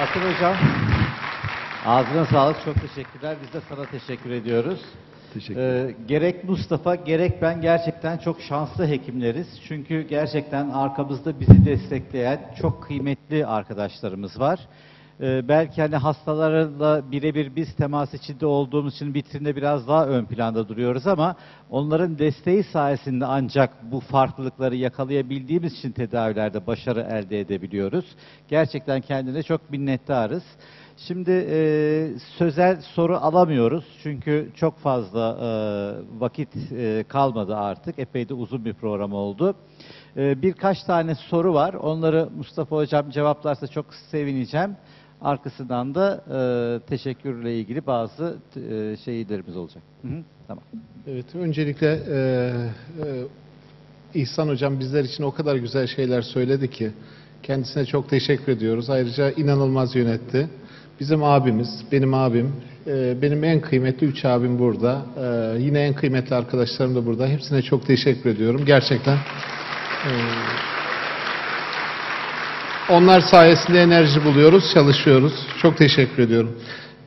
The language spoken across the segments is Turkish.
Akın Hocam, ağzına sağlık, çok teşekkürler. Biz de sana teşekkür ediyoruz. Teşekkür Ee, gerek Mustafa, gerek ben gerçekten çok şanslı hekimleriz. Çünkü gerçekten arkamızda bizi destekleyen çok kıymetli arkadaşlarımız var. Ee, belki hani hastalarla birebir biz temas içinde olduğumuz için vitrinde biraz daha ön planda duruyoruz ama onların desteği sayesinde ancak bu farklılıkları yakalayabildiğimiz için tedavilerde başarı elde edebiliyoruz. Gerçekten kendine çok minnettarız. Şimdi e, sözel soru alamıyoruz çünkü çok fazla e, vakit e, kalmadı artık. Epey de uzun bir program oldu. E, birkaç tane soru var. Onları Mustafa Hocam cevaplarsa çok sevineceğim. Arkasından da e, teşekkürle ilgili bazı e, şeylerimiz olacak. Hı hı, tamam. Evet, öncelikle e, e, İhsan Hocam bizler için o kadar güzel şeyler söyledi ki kendisine çok teşekkür ediyoruz. Ayrıca inanılmaz yönetti. Bizim abimiz, benim abim, e, benim en kıymetli üç abim burada. E, yine en kıymetli arkadaşlarım da burada. Hepsine çok teşekkür ediyorum. Gerçekten e, onlar sayesinde enerji buluyoruz, çalışıyoruz. Çok teşekkür ediyorum.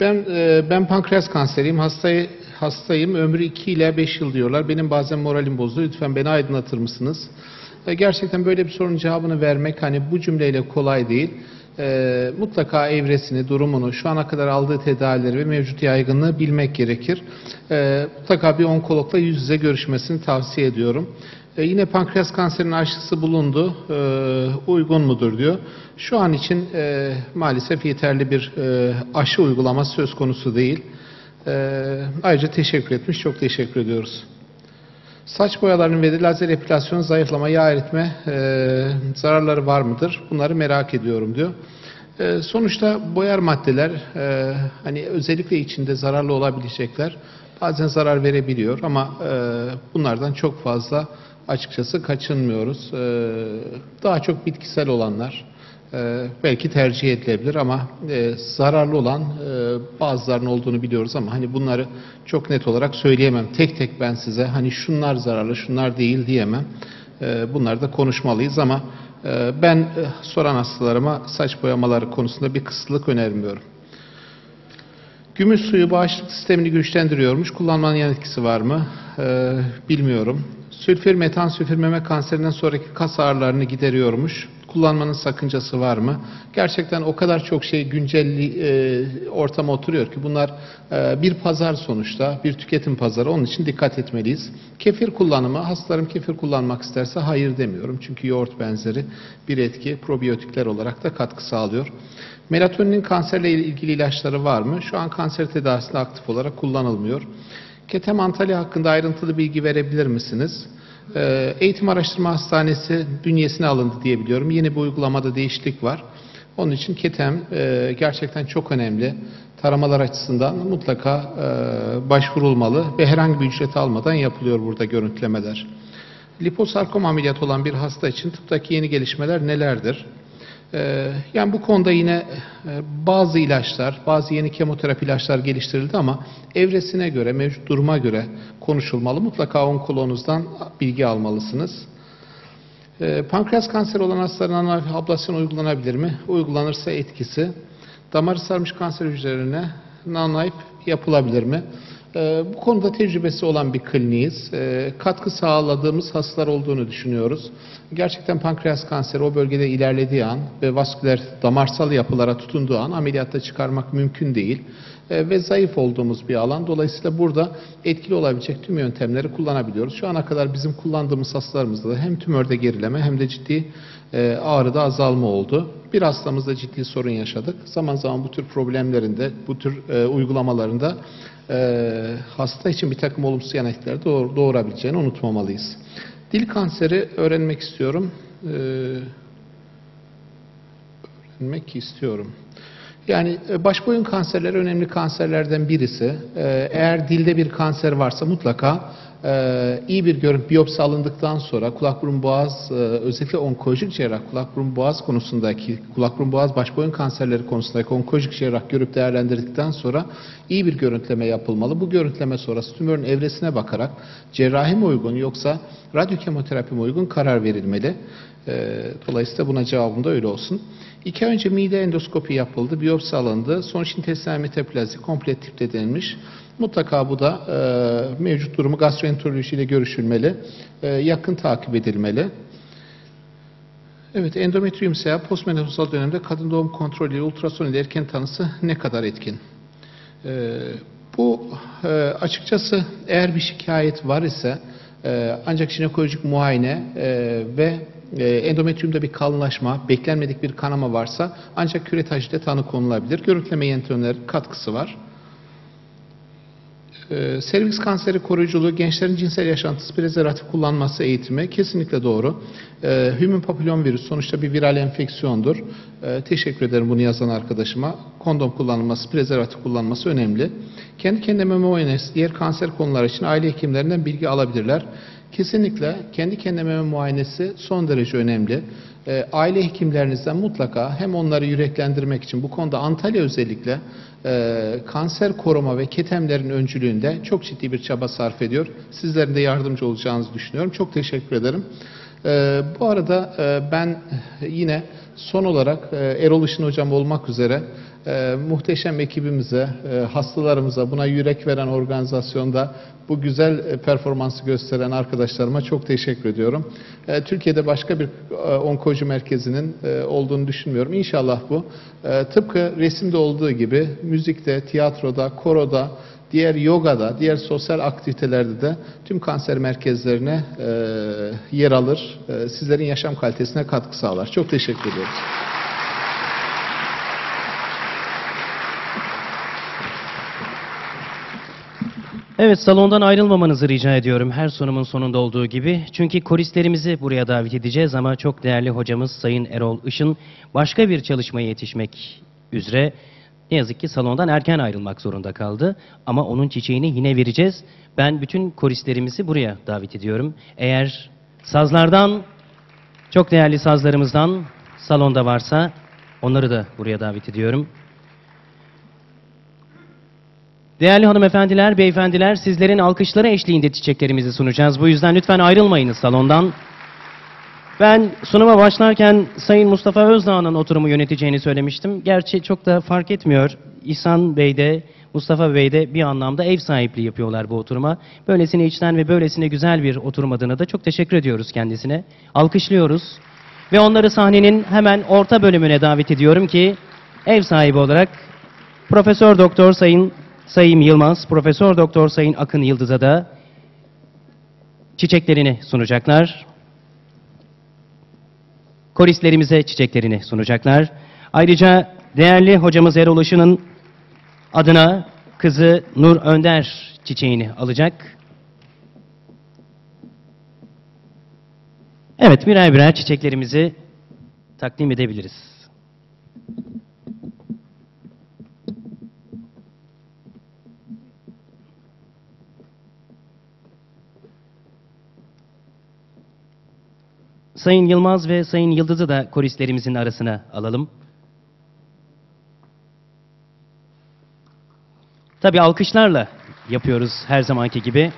Ben e, ben pankreas kanseriyim. Hastayı hastayım. Ömrü 2 ile 5 yıl diyorlar. Benim bazen moralim bozdu. Lütfen beni aydınlatır mısınız? E, gerçekten böyle bir sorunun cevabını vermek hani bu cümleyle kolay değil. E, mutlaka evresini, durumunu, şu ana kadar aldığı tedavileri ve mevcut yaygınlığı bilmek gerekir. E, mutlaka bir onkologla yüz yüze görüşmesini tavsiye ediyorum. E, yine pankreas kanserinin aşısı bulundu. E, uygun mudur diyor. Şu an için e, maalesef yeterli bir e, aşı uygulaması söz konusu değil. E, ayrıca teşekkür etmiş. Çok teşekkür ediyoruz. Saç boyalarının ve lazer epilasyon, zayıflama, yağ eritme e, zararları var mıdır? Bunları merak ediyorum diyor. E, sonuçta boyar maddeler e, hani özellikle içinde zararlı olabilecekler. Bazen zarar verebiliyor ama e, bunlardan çok fazla açıkçası kaçınmıyoruz. E, daha çok bitkisel olanlar e, belki tercih edilebilir ama e, zararlı olan e, bazılarının olduğunu biliyoruz ama hani bunları çok net olarak söyleyemem. Tek tek ben size hani şunlar zararlı, şunlar değil diyemem. E, bunları da konuşmalıyız ama e, ben soran hastalarıma saç boyamaları konusunda bir kısıtlık önermiyorum. Gümüş suyu bağışıklık sistemini güçlendiriyormuş. Kullanmanın yan etkisi var mı? Ee, bilmiyorum. Sülfür metan sülfür meme kanserinden sonraki kas ağrılarını gideriyormuş. Kullanmanın sakıncası var mı? Gerçekten o kadar çok şey güncelli e, ortama oturuyor ki bunlar e, bir pazar sonuçta, bir tüketim pazarı. Onun için dikkat etmeliyiz. Kefir kullanımı, hastalarım kefir kullanmak isterse hayır demiyorum. Çünkü yoğurt benzeri bir etki probiyotikler olarak da katkı sağlıyor. Melatoninin kanserle ilgili ilaçları var mı? Şu an kanser tedavisinde aktif olarak kullanılmıyor. Ketem Antalya hakkında ayrıntılı bilgi verebilir misiniz? Ee, Eğitim Araştırma Hastanesi bünyesine alındı diye biliyorum. Yeni bir uygulamada değişiklik var. Onun için Ketem e, gerçekten çok önemli. Taramalar açısından mutlaka e, başvurulmalı ve herhangi bir ücret almadan yapılıyor burada görüntülemeler. Liposarkom ameliyatı olan bir hasta için tıptaki yeni gelişmeler nelerdir? Ee, yani bu konuda yine e, bazı ilaçlar, bazı yeni kemoterapi ilaçlar geliştirildi ama evresine göre, mevcut duruma göre konuşulmalı. Mutlaka onkoloğunuzdan bilgi almalısınız. Ee, pankreas kanseri olan hastaların ablasyon uygulanabilir mi? Uygulanırsa etkisi. Damarı sarmış kanser hücrelerine nanayip yapılabilir mi? Ee, bu konuda tecrübesi olan bir kliniğiz. Ee, katkı sağladığımız hastalar olduğunu düşünüyoruz. Gerçekten pankreas kanseri o bölgede ilerlediği an ve vasküler damarsal yapılara tutunduğu an ameliyatta çıkarmak mümkün değil. Ee, ve zayıf olduğumuz bir alan. Dolayısıyla burada etkili olabilecek tüm yöntemleri kullanabiliyoruz. Şu ana kadar bizim kullandığımız hastalarımızda da hem tümörde gerileme hem de ciddi e, ağrıda azalma oldu. Bir hastamızda ciddi sorun yaşadık. Zaman zaman bu tür problemlerinde, bu tür e, uygulamalarında e, hasta için bir takım olumsuz yan etkiler doğur, doğurabileceğini unutmamalıyız. Dil kanseri öğrenmek istiyorum. E, öğrenmek istiyorum. Yani e, baş boyun kanserleri önemli kanserlerden birisi. E, Eğer dilde bir kanser varsa mutlaka e, iyi bir görüntü biyopsi alındıktan sonra kulak burun boğaz özellikle onkolojik cerrah kulak burun boğaz konusundaki kulak burun boğaz baş boyun kanserleri konusundaki onkolojik cerrah görüp değerlendirdikten sonra iyi bir görüntüleme yapılmalı. Bu görüntüleme sonrası tümörün evresine bakarak cerrahi mi uygun yoksa radyo kemoterapi mi uygun karar verilmeli. Dolayısıyla buna cevabım da öyle olsun. İki ay önce mide endoskopi yapıldı, biyopsi alındı. Sonuç intestinal metaplazi komple tipte denilmiş. Mutlaka bu da e, mevcut durumu gastroenteroloji ile görüşülmeli, e, yakın takip edilmeli. Evet, endometrium ise postmenopozal dönemde kadın doğum kontrolü ile ultrason ile erken tanısı ne kadar etkin? Ee, bu e, açıkçası eğer bir şikayet var ise e, ancak jinekolojik muayene e, ve e, endometriumda bir kalınlaşma, beklenmedik bir kanama varsa ancak küretajda tanı konulabilir. Görüntüleme yöntemleri katkısı var. Ee, serviks kanseri koruyuculuğu, gençlerin cinsel yaşantısı prezervatif kullanması eğitimi kesinlikle doğru. Ee, Human papillon virüs sonuçta bir viral enfeksiyondur. Ee, teşekkür ederim bunu yazan arkadaşıma. Kondom kullanılması, prezervatif kullanılması önemli. Kendi kendine muayenesi, diğer kanser konuları için aile hekimlerinden bilgi alabilirler. Kesinlikle kendi kendine meme muayenesi son derece önemli. Ee, aile hekimlerinizden mutlaka hem onları yüreklendirmek için bu konuda Antalya özellikle e, kanser koruma ve ketemlerin öncülüğünde çok ciddi bir çaba sarf ediyor. Sizlerin de yardımcı olacağınızı düşünüyorum. Çok teşekkür ederim. Ee, bu arada e, ben yine son olarak e, Erol Işın Hocam olmak üzere e, muhteşem ekibimize, hastalarımıza, buna yürek veren organizasyonda bu güzel performansı gösteren arkadaşlarıma çok teşekkür ediyorum. Türkiye'de başka bir onkoloji merkezinin olduğunu düşünmüyorum. İnşallah bu tıpkı resimde olduğu gibi müzikte, tiyatroda, koroda, diğer yogada, diğer sosyal aktivitelerde de tüm kanser merkezlerine e, yer alır. E, sizlerin yaşam kalitesine katkı sağlar. Çok teşekkür ediyoruz. Evet salondan ayrılmamanızı rica ediyorum her sunumun sonunda olduğu gibi. Çünkü koristlerimizi buraya davet edeceğiz ama çok değerli hocamız Sayın Erol Işın başka bir çalışmaya yetişmek üzere ne yazık ki salondan erken ayrılmak zorunda kaldı. Ama onun çiçeğini yine vereceğiz. Ben bütün koristlerimizi buraya davet ediyorum. Eğer sazlardan, çok değerli sazlarımızdan salonda varsa onları da buraya davet ediyorum. Değerli hanımefendiler, beyefendiler, sizlerin alkışları eşliğinde çiçeklerimizi sunacağız. Bu yüzden lütfen ayrılmayınız salondan. Ben sunuma başlarken Sayın Mustafa Özdağ'ın oturumu yöneteceğini söylemiştim. Gerçi çok da fark etmiyor. İhsan Bey de, Mustafa Bey de bir anlamda ev sahipliği yapıyorlar bu oturuma. Böylesine içten ve böylesine güzel bir oturum adına da çok teşekkür ediyoruz kendisine. Alkışlıyoruz. Ve onları sahnenin hemen orta bölümüne davet ediyorum ki ev sahibi olarak Profesör Doktor Sayın Sayın Yılmaz, Profesör Doktor Sayın Akın Yıldız'a da çiçeklerini sunacaklar. Koristlerimize çiçeklerini sunacaklar. Ayrıca değerli hocamız Erol Işın'ın adına kızı Nur Önder çiçeğini alacak. Evet birer birer çiçeklerimizi takdim edebiliriz. Sayın Yılmaz ve Sayın Yıldız'ı da koristlerimizin arasına alalım. Tabii alkışlarla yapıyoruz her zamanki gibi.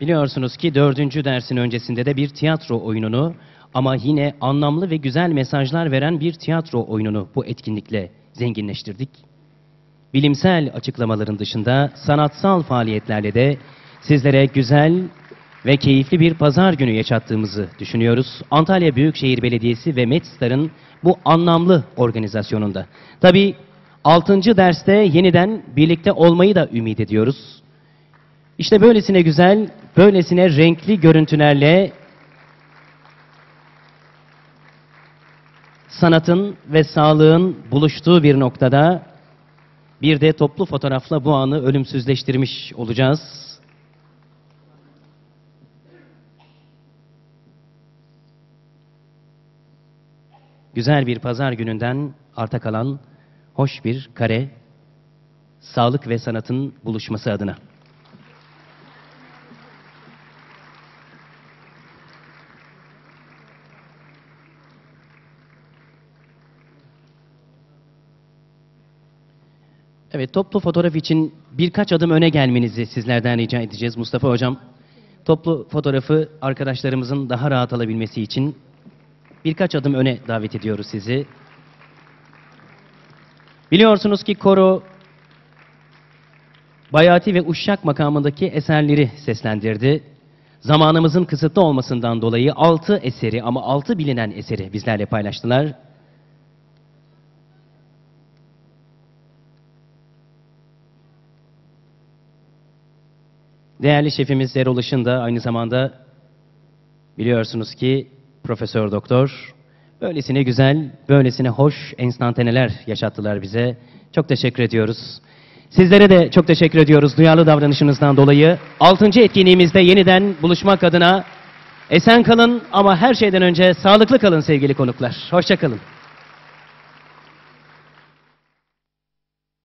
Biliyorsunuz ki dördüncü dersin öncesinde de bir tiyatro oyununu ama yine anlamlı ve güzel mesajlar veren bir tiyatro oyununu bu etkinlikle zenginleştirdik. Bilimsel açıklamaların dışında sanatsal faaliyetlerle de sizlere güzel ve keyifli bir pazar günü yaşattığımızı düşünüyoruz. Antalya Büyükşehir Belediyesi ve Medstar'ın bu anlamlı organizasyonunda. Tabii 6. derste yeniden birlikte olmayı da ümit ediyoruz. İşte böylesine güzel, böylesine renkli görüntülerle sanatın ve sağlığın buluştuğu bir noktada bir de toplu fotoğrafla bu anı ölümsüzleştirmiş olacağız. Güzel bir pazar gününden arta kalan hoş bir kare, sağlık ve sanatın buluşması adına. Evet, toplu fotoğraf için birkaç adım öne gelmenizi sizlerden rica edeceğiz Mustafa Hocam. Toplu fotoğrafı arkadaşlarımızın daha rahat alabilmesi için birkaç adım öne davet ediyoruz sizi. Biliyorsunuz ki koro Bayati ve Uşşak makamındaki eserleri seslendirdi. Zamanımızın kısıtlı olmasından dolayı altı eseri ama altı bilinen eseri bizlerle paylaştılar. Değerli şefimiz Erol Işın da aynı zamanda biliyorsunuz ki Profesör Doktor böylesine güzel, böylesine hoş enstantaneler yaşattılar bize. Çok teşekkür ediyoruz. Sizlere de çok teşekkür ediyoruz duyarlı davranışınızdan dolayı. Altıncı etkinliğimizde yeniden buluşmak adına esen kalın ama her şeyden önce sağlıklı kalın sevgili konuklar. Hoşçakalın.